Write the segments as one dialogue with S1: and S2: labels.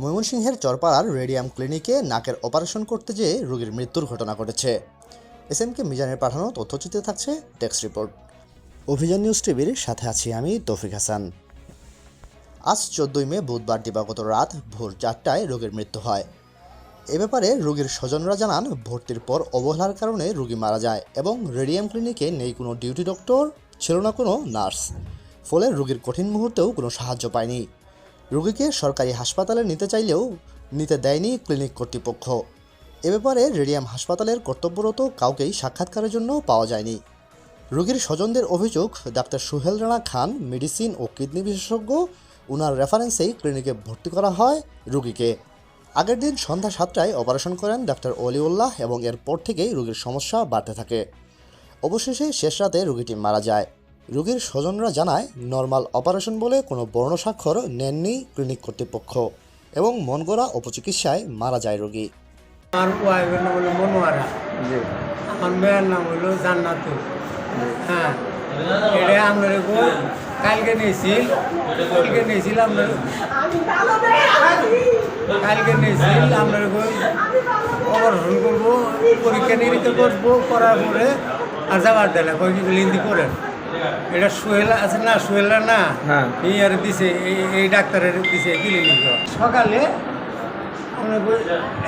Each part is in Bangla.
S1: ময়মনসিংহের চরপাড়ার রেডিয়াম ক্লিনিকে নাকের অপারেশন করতে যেয়ে রোগীর মৃত্যুর ঘটনা ঘটেছে। এস এম কে মিজানের পাঠানো তথ্যচিত্রে থাকছে টেক্সট রিপোর্ট। অভিযান নিউজ টিভির সাথে আছি আমি তৌফিক হাসান। আজ চোদ্দই মে বুধবার দিবাগত রাত ভোর চারটায় রোগীর মৃত্যু হয়। এ ব্যাপারে রোগীর স্বজনরা জানান, ভর্তির পর অবহেলার কারণে রোগী মারা যায় এবং রেডিয়াম ক্লিনিকে নেই কোনো ডিউটি ডক্টর, ছিল না কোনো নার্স। ফলে রোগীর কঠিন মুহূর্তেও কোনো সাহায্য পায়নি। রোগীকে সরকারি হাসপাতালে নিতে চাইলেও নিতে দেয়নি ক্লিনিক কর্তৃপক্ষ। এ ব্যাপারে রেডিয়াম হাসপাতালের কর্তব্যরত কাউকেই সাক্ষাৎকারের জন্য পাওয়া যায়নি। রোগীর স্বজনদের অভিযোগ, ডাক্তার সুহেল রানা খান মেডিসিন ও কিডনি বিশেষজ্ঞ ওনার রেফারেন্সেই ক্লিনিকে ভর্তি করা হয় রোগীকে। আগের দিন সন্ধ্যা সাতটায় অপারেশন করেন ডাক্তার অলিউল্লাহ এবং এরপর থেকেই রোগীর সমস্যা বাড়তে থাকে। অবশেষে শেষ রাতে রোগীটি মারা যায়। রোগীর স্বজনরা জানায় নর্মাল অপারেশন বলে কোনো বর্ণ স্বাক্ষর নেননি ক্লিনিক কর্তৃপক্ষ এবং মন গড়া অপচিকিৎসায় মারা যায় রোগী।
S2: আমার ওয়াইফের নাম হলো মনোয়ারা। আমার মেয়ের নাম হলো জান্নাতু। হ্যাঁ। এটা আপনার কালকে নিয়েছিল। কালকে নিয়েছিল আপনার কালকে নিয়েছিল আপনার অপারেশন করব পরীক্ষা নিরীক্ষা করব করার পরে আর যাবার দেয় না। কয়েক লিন্দি করেন এটা সোহেলা আছে না সোহেলা না?
S3: হ্যাঁ।
S2: এই আর দিছে এই- ডাক্তারের দিছে ক্লিনিক সকালে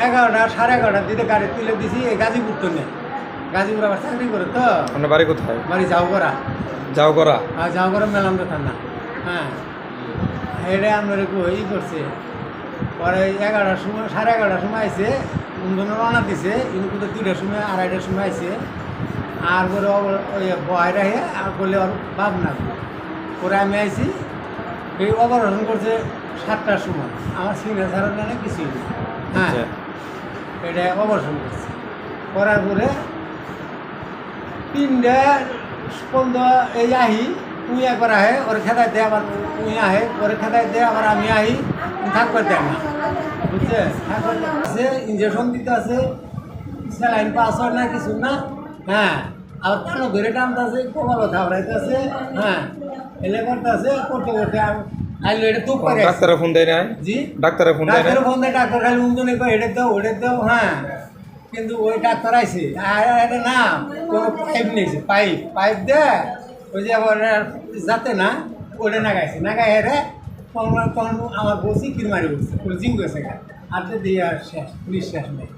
S2: এগারোটা সাড়ে এগারোটার দিকে গাড়ি তুলে দিছি এই গাজীপুর তো নেই গাজীপুর আবার চাকরি করে তো।
S3: আপনার বাড়ি কোথায়?
S2: বাড়ি যাও করা
S3: যাও করা
S2: আর যাও করে মেলাম কথা না হ্যাঁ। এটা আপনার ই করছে। পরে এগারোটার সময় সাড়ে এগারোটার সময় আইসে রওনা দিছে কিন্তু কিন্তু দুইটার সময় আড়াইটার সময় আইসে আর করে ওই বয় রাখে আর বললে ওর ভাব না পরে আমি আইছি এই অপারেশন করছে সাতটার সময়। আমার সিগনেচার না কিছুই নেই। হ্যাঁ
S3: আচ্ছা।
S2: এটা অপারেশন করছে। করার পরে তিনটে স্পন্দ এই আহি তুই একবার আহে ওর খেদাই দে আবার তুই আহে ওর খেদাই দে আবার আমি আহি থাকবার দেয় না। বুঝছে? থাকবার দেয় আছে ইঞ্জেকশন দিতে আছে স্যালাইন পাস হয় না কিছু না। হ্যাঁ আর কানো ধরে টানতে আছে? কপাল থাবড়াইতে আছে হ্যাঁ এলে করতেছে করতে করতে আইলো এটা তুপ করে।
S3: ডাক্তারে ফোন দেয় নাই?
S2: জি?
S3: ডাক্তারে ফোন দেয় নাই?
S2: ডাক্তার ফোন দেয় ডাক্তার খালি উন্দনে কয় হেডে দাও হেডে দাও হ্যাঁ। কিন্তু ওই ডাক্তার আইছে। আর এটা না কোনো পাইপ নিয়েছে পাইপ পাইপ দে ওই যে আবার যাতে না ওটা নাগাইছে। নাগাই হেরে তখন তখন আমার বসি কিরমারি পুরো জিং গেছে আর তো দিয়ে আর শেষ পুলিশ শেষ নেই।